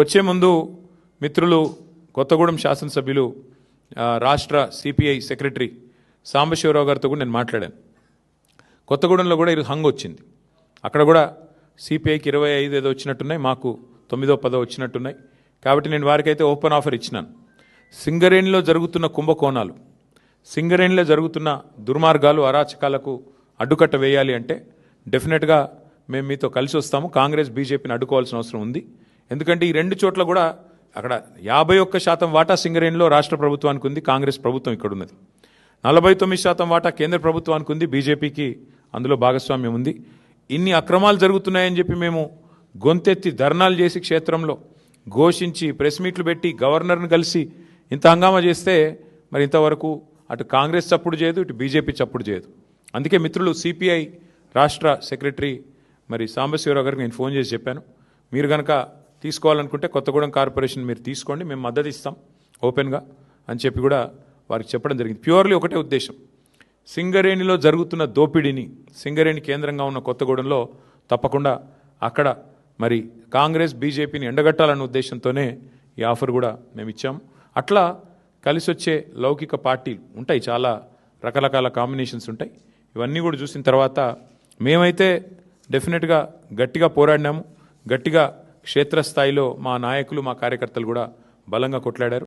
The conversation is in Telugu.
వచ్చే ముందు మిత్రులు కొత్తగూడెం శాసనసభ్యులు రాష్ట్ర సిపిఐ సెక్రటరీ సాంబశివరావు గారితో కూడా నేను మాట్లాడాను. కొత్తగూడెంలో కూడా ఇది హంగ్ వచ్చింది. అక్కడ కూడా సిపిఐకి ఇరవై ఐదు ఏదో వచ్చినట్టున్నాయి మాకు తొమ్మిదో పదో వచ్చినట్టున్నాయి. కాబట్టి నేను వారికైతే ఓపెన్ ఆఫర్ ఇచ్చినాను. సింగరేణిలో జరుగుతున్న కుంభకోణాలు సింగరేణిలో జరుగుతున్న దుర్మార్గాలు అరాచకాలకు అడ్డుకట్ట వేయాలి అంటే డెఫినెట్గా మేము మీతో కలిసి వస్తాము. కాంగ్రెస్ బీజేపీని అడ్డుకోవాల్సిన అవసరం ఉంది. ఎందుకంటే ఈ రెండు చోట్ల కూడా అక్కడ యాభై ఒక్క శాతం వాటా సింగరేణిలో రాష్ట్ర ప్రభుత్వానికి ఉంది కాంగ్రెస్ ప్రభుత్వం ఇక్కడ ఉన్నది. నలభై తొమ్మిది శాతం వాటా కేంద్ర ప్రభుత్వానికి ఉంది బీజేపీకి అందులో భాగస్వామ్యం ఉంది. ఇన్ని అక్రమాలు జరుగుతున్నాయని చెప్పి మేము గొంతెత్తి ధర్నాలు చేసి క్షేత్రంలో ఘోషించి ప్రెస్ మీట్లు పెట్టి గవర్నర్ని కలిసి ఇంత హంగామా చేస్తే మరి ఇంతవరకు అటు కాంగ్రెస్ చప్పుడు చేయదు ఇటు బీజేపీ చప్పుడు చేయదు. అందుకే మిత్రులు సిపిఐ రాష్ట్ర సెక్రటరీ మరి సాంబశివరావు గారికి నేను ఫోన్ చేసి చెప్పాను. మీరు కనుక తీసుకోవాలనుకుంటే కొత్తగూడెం కార్పొరేషన్ మీరు తీసుకోండి మేము మద్దతు ఇస్తాం ఓపెన్గా అని చెప్పి కూడా వారికి చెప్పడం జరిగింది. ప్యూర్లీ ఒకటే ఉద్దేశం. సింగరేణిలో జరుగుతున్న దోపిడీని సింగరేణి కేంద్రంగా ఉన్న కొత్తగూడెంలో తప్పకుండా అక్కడ మరి కాంగ్రెస్ బీజేపీని ఎండగట్టాలన్న ఉద్దేశంతోనే ఈ ఆఫర్ కూడా మేము ఇచ్చాం. అట్లా కలిసి వచ్చే లౌకిక పార్టీలు ఉంటాయి చాలా రకరకాల కాంబినేషన్స్ ఉంటాయి. ఇవన్నీ కూడా చూసిన తర్వాత మేమైతే డెఫినెట్గా గట్టిగా పోరాడినాము. గట్టిగా క్షేత్రస్థాయిలో మా నాయకులు మా కార్యకర్తలు కూడా బలంగా కొట్లాడారు.